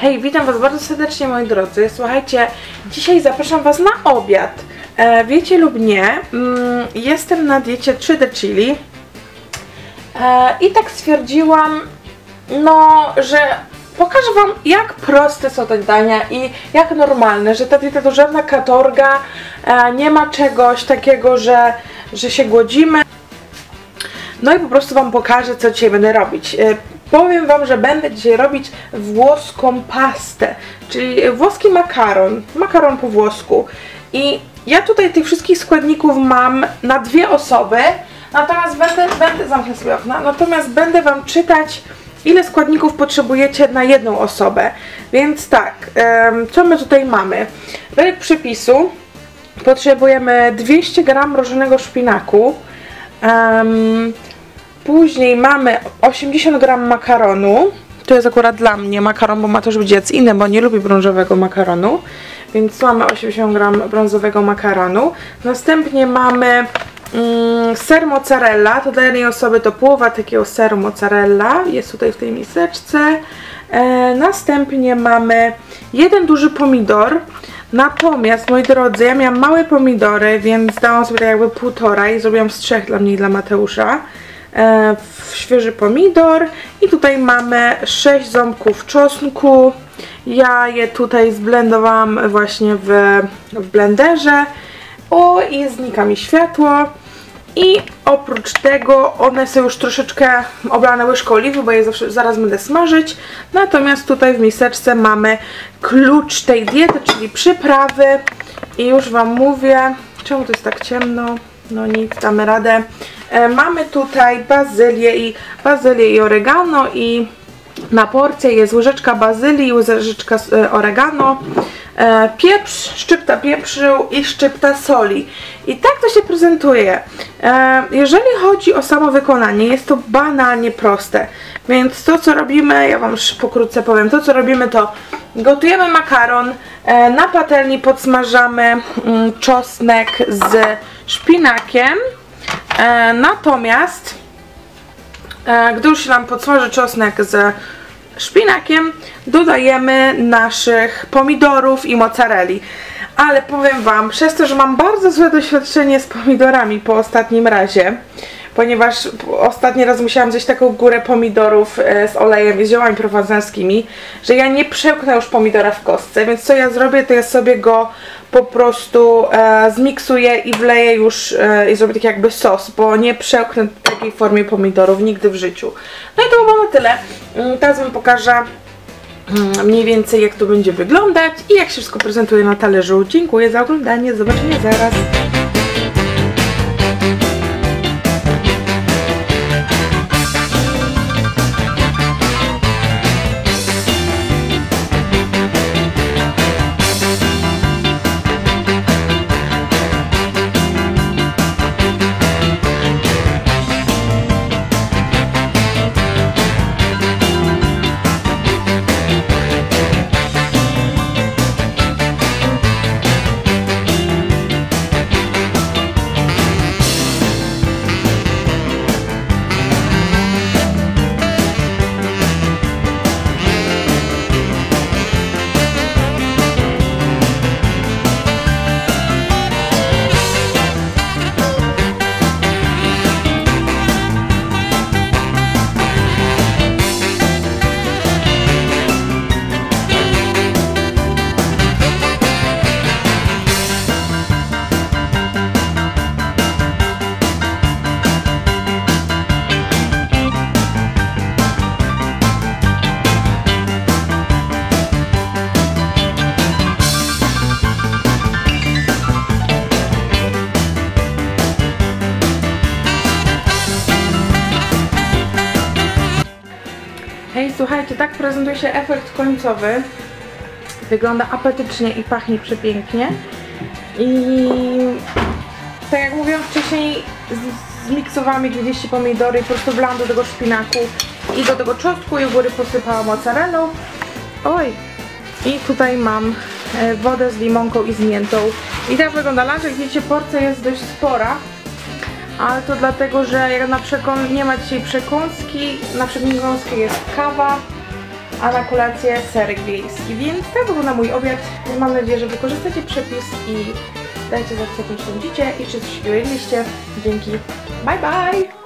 Hej, witam Was bardzo serdecznie moi drodzy. Słuchajcie, dzisiaj zapraszam Was na obiad. E, wiecie lub nie, mm, jestem na diecie 3D Chili e, i tak stwierdziłam, no, że pokażę Wam jak proste są te dania i jak normalne, że ta dieta to żadna katorga, e, nie ma czegoś takiego, że, że się głodzimy. No i po prostu Wam pokażę, co dzisiaj będę robić. Powiem Wam, że będę dzisiaj robić włoską pastę, czyli włoski makaron, makaron po włosku. I ja tutaj tych wszystkich składników mam na dwie osoby, natomiast będę, będę zamknę sobie okna, natomiast będę Wam czytać ile składników potrzebujecie na jedną osobę. Więc tak, co my tutaj mamy? Według przepisu potrzebujemy 200 g mrożonego szpinaku, Później mamy 80 gram makaronu. To jest akurat dla mnie makaron, bo ma też być jedz inny, bo nie lubi brązowego makaronu. Więc tu mamy 80 gram brązowego makaronu. Następnie mamy mm, ser mozzarella. To dla jednej osoby to połowa takiego seru mozzarella. Jest tutaj w tej miseczce. E, następnie mamy jeden duży pomidor. Natomiast, moi drodzy, ja miałam małe pomidory, więc dałam sobie tak jakby półtora i zrobiłam z trzech dla mnie i dla Mateusza świeży pomidor i tutaj mamy 6 ząbków czosnku. Ja je tutaj zblendowałam właśnie w, w blenderze. O, i znika mi światło. I oprócz tego one są już troszeczkę oblane łyżką oliwy, bo je zawsze, zaraz będę smażyć. Natomiast tutaj w miseczce mamy klucz tej diety, czyli przyprawy. I już Wam mówię, czemu to jest tak ciemno? No nic, damy radę. E, mamy tutaj bazylię i bazylię i oregano i na porcję jest łyżeczka bazylii, łyżeczka e, oregano, e, pieprz, szczypta pieprzu i szczypta soli. I tak to się prezentuje. Jeżeli chodzi o samo wykonanie, jest to banalnie proste. Więc to co robimy, ja Wam pokrótce powiem, to co robimy to gotujemy makaron, na patelni podsmażamy mm, czosnek z szpinakiem, E, natomiast e, gdy już się nam podsmaży czosnek z szpinakiem, dodajemy naszych pomidorów i mozzarelli. Ale powiem Wam, przez to, że mam bardzo złe doświadczenie z pomidorami po ostatnim razie, ponieważ ostatni raz musiałam zjeść taką górę pomidorów e, z olejem i ziołami prowadzenskimi, że ja nie przełknę już pomidora w kostce, więc co ja zrobię, to ja sobie go po prostu e, zmiksuję i wleję już e, i zrobię taki jakby sos, bo nie przełknę w takiej formie pomidorów nigdy w życiu. No i to było na tyle. Mm, teraz Wam pokażę mm, mniej więcej jak to będzie wyglądać i jak się wszystko prezentuje na talerzu. Dziękuję za oglądanie, zobaczenia zaraz. Słuchajcie, tak prezentuje się efekt końcowy. Wygląda apetycznie i pachnie przepięknie. I tak jak mówiłam wcześniej, zmiksowałam 20 pomidory i po prostu wlałam do tego szpinaku i do tego czosnku i u góry posypałam mozzarellą. Oj! I tutaj mam e, wodę z limonką i z miętą. I tak wygląda lunch. Jak widzicie, porcja jest dość spora ale to dlatego, że jak na przekąs nie ma dzisiaj przekąski, na przekąskę jest kawa a na kolację serek wiejski. Więc tak wygląda mój obiad. Mam nadzieję, że wykorzystacie przepis i dajcie znać, co sądzicie i czy coś jedliście. Dzięki. Bye bye!